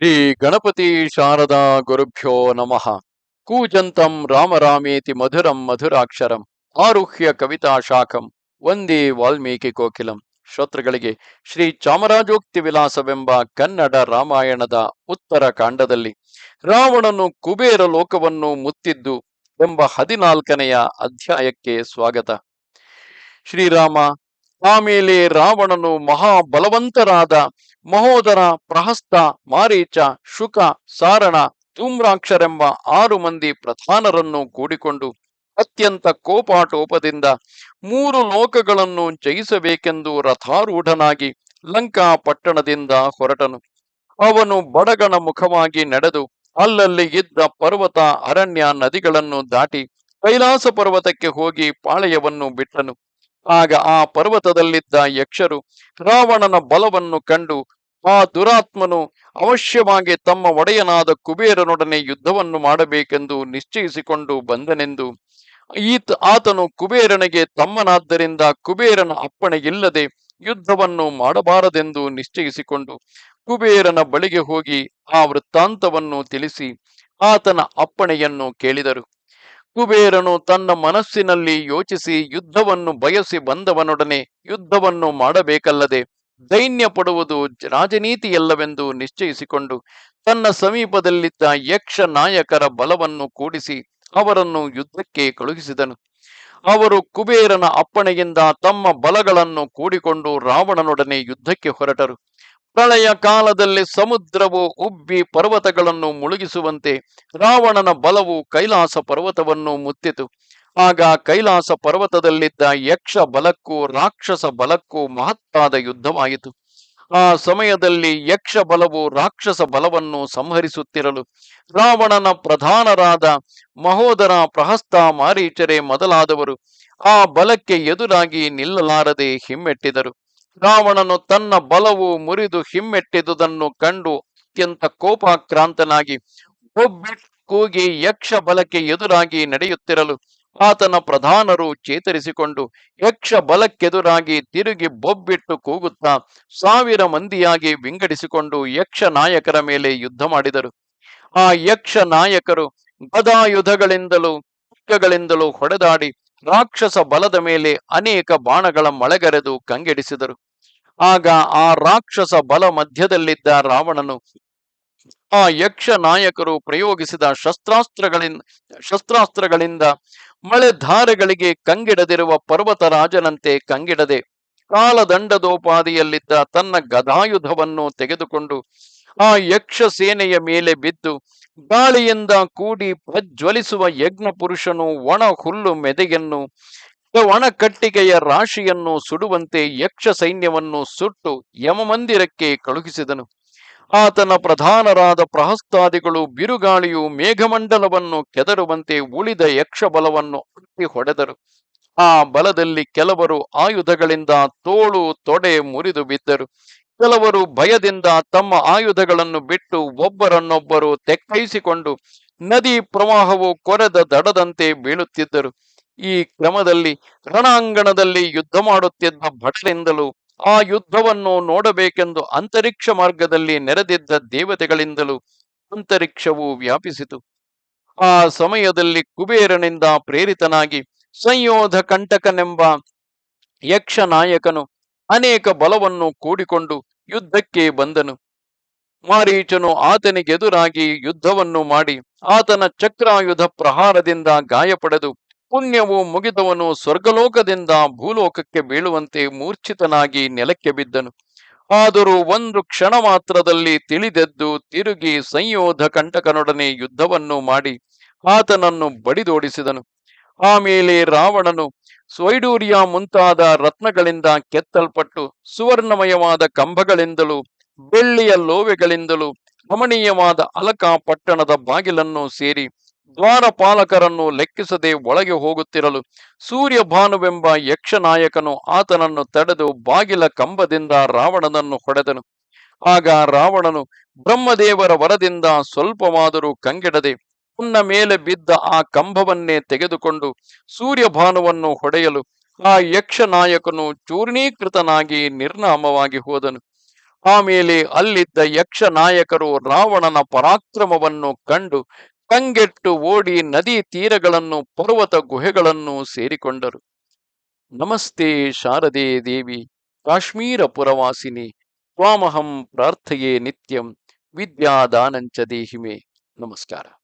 ಶ್ರೀ ಗಣಪತಿ ಶಾರದಾ ಗುರುಭ್ಯೋ ನಮಃ. ಕೂಜಂತಂ ರಾಮರಾಮೇತಿ ಮಧುರಂ ಮಧುರಾಕ್ಷರಂ. ಆರುಹ್ಯ ಕವಿತಾ ಶಾಖಂ. ವಂದೇ ವಾಲ್ಮೀಕಿ ಕೋಕಿಲಂ. ಶ್ರೋತೃಗಳಿಗೆ ಶ್ರೀ ಚಾಮರಾಜೋಕ್ತಿ ವಿಲಾಸವೆಂಬ ಕನ್ನಡ ರಾಮಾಯಣದ ಉತ್ತರ ಕಾಂಡದಲ್ಲಿ ರಾವಣನು ಕುಬೇರ ಲೋಕವನ್ನು ಮುತ್ತಿದ್ದು ಎಂಬ ಹದಿನಾಲ್ಕನೆಯ ಅಧ್ಯಾಯಕ್ಕೆ ಸ್ವಾಗತ. ಶ್ರೀರಾಮ ಆಮೇಲೆ ರಾವಣನು ಮಹಾಬಲವಂತರಾದ ಮಹೋದರ ಪ್ರಹಸ್ತ ಮಾರೀಚ, ಶುಕ, ಸಾರಣ, ಧೂಮ್ರಾಕ್ಷರೆಂಬ ಆರು ಮಂದಿ ಪ್ರಧಾನರನ್ನು ಕೂಡಿಕೊಂಡು ಅತ್ಯಂತ ಕೋಪಾಟೋಪದಿಂದ ಮೂರು ಲೋಕಗಳನ್ನು ಜಯಿಸಬೇಕೆಂದು ರಥಾರೂಢನಾಗಿ ಲಂಕಾ ಪಟ್ಟಣದಿಂದ ಹೊರಟನು. ಅವನು ಬಡಗಣ ಮುಖವಾಗಿ ನಡೆದು ಅಲ್ಲಲ್ಲಿ ಇದ್ದ ಪರ್ವತ, ಅರಣ್ಯ ನದಿಗಳನ್ನು ದಾಟಿ ಕೈಲಾಸ ಪರ್ವತಕ್ಕೆ ಹೋಗಿ ಪಾಳೆಯವನ್ನು ಬಿಟ್ಟನು. ಆಗ ಆ ಪರ್ವತದಲ್ಲಿದ್ದ ಯಕ್ಷರು ರಾವಣನ ಬಲವನ್ನು ಕಂಡು, ಆ ದುರಾತ್ಮನು ಅವಶ್ಯವಾಗಿ ತಮ್ಮ ಒಡೆಯನಾದ ಕುಬೇರನೊಡನೆ ಯುದ್ಧವನ್ನು ಮಾಡಬೇಕೆಂದು ನಿಶ್ಚಯಿಸಿಕೊಂಡು ಬಂದನೆಂದು, ಈತ, ಆತನು ಕುಬೇರನಿಗೆ ತಮ್ಮನಾದ್ದರಿಂದ ಕುಬೇರನ ಅಪ್ಪಣೆ ಇಲ್ಲದೆ ಯುದ್ಧವನ್ನು ಮಾಡಬಾರದೆಂದು ನಿಶ್ಚಯಿಸಿಕೊಂಡು ಕುಬೇರನ ಬಳಿಗೆ ಹೋಗಿ ಆ ವೃತ್ತಾಂತವನ್ನು ತಿಳಿಸಿ ಆತನ ಅಪ್ಪಣೆಯನ್ನು ಕೇಳಿದರು. ಕುಬೇರನು ತನ್ನ ಮನಸ್ಸಿನಲ್ಲಿ ಯೋಚಿಸಿ ಯುದ್ಧವನ್ನು ಬಯಸಿ ಬಂದವನೊಡನೆ ಯುದ್ಧವನ್ನು ಮಾಡಬೇಕಲ್ಲದೆ ದೈನ್ಯ ಪಡುವುದು ರಾಜನೀತಿಯಲ್ಲವೆಂದು ನಿಶ್ಚಯಿಸಿಕೊಂಡು ತನ್ನ ಸಮೀಪದಲ್ಲಿದ್ದ ಯಕ್ಷ ನಾಯಕರ ಬಲವನ್ನು ಕೂಡಿಸಿ ಅವರನ್ನು ಯುದ್ಧಕ್ಕೆ ಕಳುಹಿಸಿದನು. ಅವರು ಕುಬೇರನ ಅಪ್ಪಣೆಯಿಂದ ತಮ್ಮ ಬಲಗಳನ್ನು ಕೂಡಿಕೊಂಡು ರಾವಣನೊಡನೆ ಯುದ್ಧಕ್ಕೆ ಹೊರಟರು. ಪ್ರಳಯ ಕಾಲದಲ್ಲಿ ಸಮುದ್ರವು ಉಬ್ಬಿ ಪರ್ವತಗಳನ್ನು ಮುಳುಗಿಸುವಂತೆ ರಾವಣನ ಬಲವು ಕೈಲಾಸ ಪರ್ವತವನ್ನು ಮುತ್ತಿತು. ಆಗ ಕೈಲಾಸ ಪರ್ವತದಲ್ಲಿದ್ದ ಯಕ್ಷ ಬಲಕ್ಕೂ ರಾಕ್ಷಸ ಬಲಕ್ಕೂ ಮಹತ್ತಾದ ಯುದ್ಧವಾಯಿತು. ಆ ಸಮಯದಲ್ಲಿ ಯಕ್ಷ ಬಲವು ರಾಕ್ಷಸ ಬಲವನ್ನು ಸಂಹರಿಸುತ್ತಿರಲು ರಾವಣನ ಪ್ರಧಾನರಾದ ಮಹೋದರ ಪ್ರಹಸ್ತ ಮಾರೀಚರೆ ಮೊದಲಾದವರು ಆ ಬಲಕ್ಕೆ ಎದುರಾಗಿ ನಿಲ್ಲಲಾರದೆ ಹಿಮ್ಮೆಟ್ಟಿದರು. ರಾವಣನು ತನ್ನ ಬಲವು ಮುರಿದು ಹಿಮ್ಮೆಟ್ಟಿದುದನ್ನು ಕಂಡು ಅತ್ಯಂತ ಕೋಪಾಕ್ರಾಂತನಾಗಿ ಒಬ್ಬಿಟ್ ಕೂಗಿ ಯಕ್ಷ ಬಲಕ್ಕೆ ಎದುರಾಗಿ ನಡೆಯುತ್ತಿರಲು ಆತನ ಪ್ರಧಾನರು ಚೇತರಿಸಿಕೊಂಡು ಯಕ್ಷ ಬಲಕ್ಕೆದುರಾಗಿ ತಿರುಗಿ ಬೊಬ್ಬಿಟ್ಟು ಕೂಗುತ್ತಾ ಸಾವಿರ ಮಂದಿಯಾಗಿ ವಿಂಗಡಿಸಿಕೊಂಡು ಯಕ್ಷ ನಾಯಕರ ಮೇಲೆ ಯುದ್ಧ ಮಾಡಿದರು. ಆ ಯಕ್ಷ ನಾಯಕರು ಗದಾಯುಧಗಳಿಂದಲೂ ಖಡ್ಗಗಳಿಂದಲೂ ಹೊಡೆದಾಡಿ ರಾಕ್ಷಸ ಬಲದ ಮೇಲೆ ಅನೇಕ ಬಾಣಗಳ ಮಳೆಗರೆದು ಕಂಗೆಡಿಸಿದರು. ಆಗ ಆ ರಾಕ್ಷಸ ಬಲ ಮಧ್ಯದಲ್ಲಿದ್ದ ರಾವಣನು ಆ ಯಕ್ಷ ನಾಯಕರು ಪ್ರಯೋಗಿಸಿದ ಶಸ್ತ್ರಾಸ್ತ್ರಗಳಿಂದ ಶಸ್ತ್ರಾಸ್ತ್ರಗಳಿಂದ ಮಳೆಧಾರೆಗಳಿಗೆ ಕಂಗಿಡದಿರುವ ಪರ್ವತರಾಜನಂತೆ ಕಂಗಿಡದೆ ಕಾಲದಂಡದೋಪಾದಿಯಲ್ಲಿದ್ದ ತನ್ನ ಗದಾಯುಧವನ್ನು ತೆಗೆದುಕೊಂಡು ಆ ಯಕ್ಷ ಸೇನೆಯ ಮೇಲೆ ಬಿದ್ದು ಗಾಳಿಯಿಂದ ಕೂಡಿ ಪ್ರಜ್ವಲಿಸುವ ಯಜ್ಞ ಪುರುಷನು ಒಣ ಹುಲ್ಲು ಮೆದೆಯನ್ನು, ಒಣ ಕಟ್ಟಿಗೆಯ ರಾಶಿಯನ್ನು ಸುಡುವಂತೆ ಯಕ್ಷ ಸೈನ್ಯವನ್ನು ಸುಟ್ಟು ಯಮಮಂದಿರಕ್ಕೆ ಕಳುಹಿಸಿದನು. ಆತನ ಪ್ರಧಾನರಾದ ಪ್ರಹಸ್ತಾದಿಗಳು ಬಿರುಗಾಳಿಯು ಮೇಘಮಂಡಲವನ್ನು ಕೆದರುವಂತೆ ಉಳಿದ ಯಕ್ಷ ಬಲವನ್ನು ಅಟ್ಟಿ ಹೊಡೆದರು. ಆ ಬಲದಲ್ಲಿ ಕೆಲವರು ಆಯುಧಗಳಿಂದ ತೋಳು ತೊಡೆ ಮುರಿದು ಬಿದ್ದರು. ಕೆಲವರು ಭಯದಿಂದ ತಮ್ಮ ಆಯುಧಗಳನ್ನು ಬಿಟ್ಟು ಒಬ್ಬರನ್ನೊಬ್ಬರು ತೆಕ್ಕೈಸಿಕೊಂಡು ನದಿ ಪ್ರವಾಹವು ಕೊರೆದ ದಡದಂತೆ ಬೀಳುತ್ತಿದ್ದರು. ಈ ಕ್ರಮದಲ್ಲಿ ರಣಾಂಗಣದಲ್ಲಿ ಯುದ್ಧ ಮಾಡುತ್ತಿದ್ದ ಭಟರಿಂದಲೂ ಆ ಯುದ್ಧವನ್ನು ನೋಡಬೇಕೆಂದು ಅಂತರಿಕ್ಷ ಮಾರ್ಗದಲ್ಲಿ ನೆರೆದಿದ್ದ ದೇವತೆಗಳಿಂದಲೂ ಅಂತರಿಕ್ಷವು ವ್ಯಾಪಿಸಿತು. ಆ ಸಮಯದಲ್ಲಿ ಕುಬೇರನಿಂದ ಪ್ರೇರಿತನಾಗಿ ಸಂಯೋಧ ಕಂಟಕನೆಂಬ ಯಕ್ಷ ನಾಯಕನು ಅನೇಕ ಬಲವನ್ನು ಕೂಡಿಕೊಂಡು ಯುದ್ಧಕ್ಕೆ ಬಂದನು. ಮಾರೀಚನು ಆತನಿಗೆದುರಾಗಿ ಯುದ್ಧವನ್ನು ಮಾಡಿ ಆತನ ಚಕ್ರಾಯುಧ ಪ್ರಹಾರದಿಂದ ಗಾಯಪಡೆದು ಪುಣ್ಯವು ಮುಗಿದವನು ಸ್ವರ್ಗಲೋಕದಿಂದ ಭೂಲೋಕಕ್ಕೆ ಬೀಳುವಂತೆ ಮೂರ್ಛಿತನಾಗಿ ನೆಲಕ್ಕೆ ಬಿದ್ದನು. ಆದರೂ ಒಂದು ಕ್ಷಣ ಮಾತ್ರದಲ್ಲಿ ತಿಳಿದೆದ್ದು ತಿರುಗಿ ಸಂಯೋಧ ಕಂಟಕನೊಡನೆ ಯುದ್ಧವನ್ನು ಮಾಡಿ ಆತನನ್ನು ಬಡಿದೋಡಿಸಿದನು. ಆಮೇಲೆ ರಾವಣನು ಸ್ವೈಡೂರ್ಯ ಮುಂತಾದ ರತ್ನಗಳಿಂದ ಕೆತ್ತಲ್ಪಟ್ಟು ಸುವರ್ಣಮಯವಾದ ಕಂಬಗಳಿಂದಲೂ, ಬೆಳ್ಳಿಯ ಲೋವೆಗಳಿಂದಲೂ, ರಮಣೀಯವಾದ ಅಲಕ ಪಟ್ಟಣದ ಬಾಗಿಲನ್ನು ಸೇರಿ ದ್ವಾರಪಾಲಕರನ್ನು ಲೆಕ್ಕಿಸದೆ ಒಳಗೆ ಹೋಗುತ್ತಿರಲು ಸೂರ್ಯಭಾನುವೆಂಬ ಯಕ್ಷನಾಯಕನು ಆತನನ್ನು ತಡೆದು ಬಾಗಿಲ ಕಂಬದಿಂದ ರಾವಣನನ್ನು ಹೊಡೆದನು. ಆಗ ರಾವಣನು ಬ್ರಹ್ಮದೇವರ ವರದಿಂದ ಸ್ವಲ್ಪವಾದರೂ ಕಂಗೆಡದೆ ತನ್ನ ಮೇಲೆ ಬಿದ್ದ ಆ ಕಂಬವನ್ನೇ ತೆಗೆದುಕೊಂಡು ಸೂರ್ಯಭಾನುವನ್ನು ಹೊಡೆಯಲು ಆ ಯಕ್ಷ ನಾಯಕನು ಚೂರ್ಣೀಕೃತನಾಗಿ ನಿರ್ನಾಮವಾಗಿ ಹೋದನು. ಆಮೇಲೆ ಅಲ್ಲಿದ್ದ ಯಕ್ಷ ನಾಯಕರು ರಾವಣನ ಪರಾಕ್ರಮವನ್ನು ಕಂಡು ಕಂಗೆಟ್ಟು ಓಡಿ ನದಿ ತೀರಗಳನ್ನು, ಪರ್ವತ ಗುಹೆಗಳನ್ನು ಸೇರಿಕೊಂಡರು. ನಮಸ್ತೆ ಶಾರದೆ ದೇವಿ, ಕಾಶ್ಮೀರ ಪುರವಾಸಿನಿ, ತ್ವಾಮಹಂ ಪ್ರಾರ್ಥೆಯೇ ನಿತ್ಯಂ, ವಿದ್ಯಾದಾನಂಚ ದೇಹಿಮೆ. ನಮಸ್ಕಾರ.